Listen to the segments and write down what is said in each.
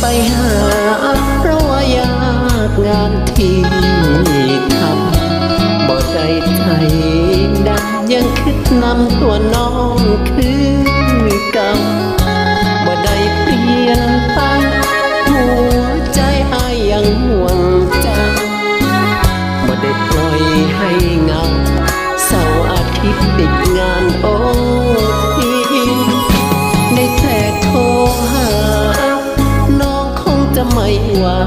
ไปหา เพราะว่ายากงานที่ทำบ่ได้ใจดังยังคิดนำตัวน้องคือ ไม่ว่า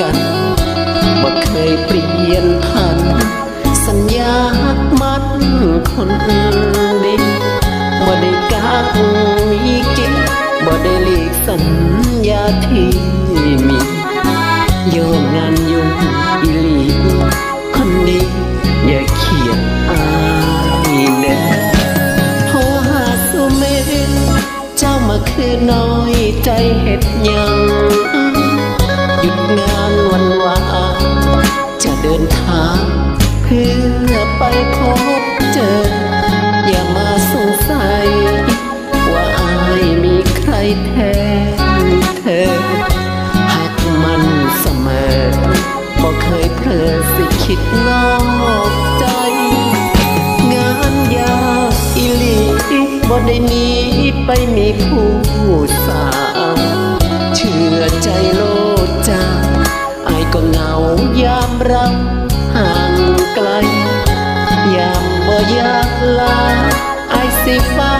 กัน บ่เคยเปลี่ยนพัน สัญญาหักมัดคนเด็กบ่ได้กักมีเก็บบ่ได้หลีกสัญญาที่ คือน้อยใจเห็ดยังหยุดงาน ได้หนีไปมีผู้สาวเชื่อใจโลดจาอายก็เหงายามเราห่างไกล ยามบ่อยากลาอายสิเฝ้า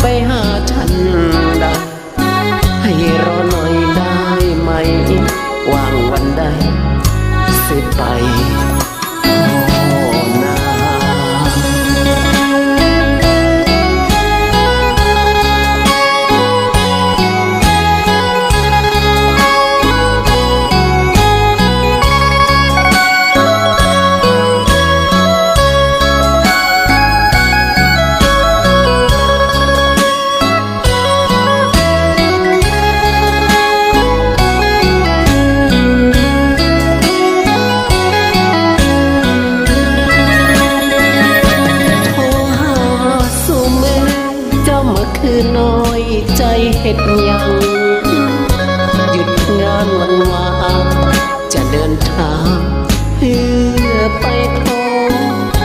ไปหาฉันได้ให้รอหน่อยได้ไหมว่างวันใดสิไป ไปพบ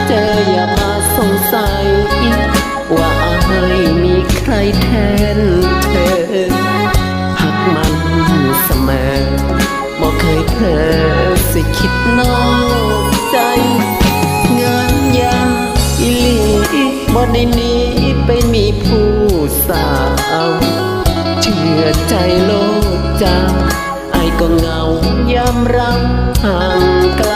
เจออย่ามาสงสัย ว่าอายมีใครแทนเธอหักมันเสมอบ่เคยเผลอสิคิดนอกใจ งานยากอีหลีบ่ได้หนีไปมีผู้สาวเชื่อใจโลกจ้าไอก็เงายามเราห่างไกล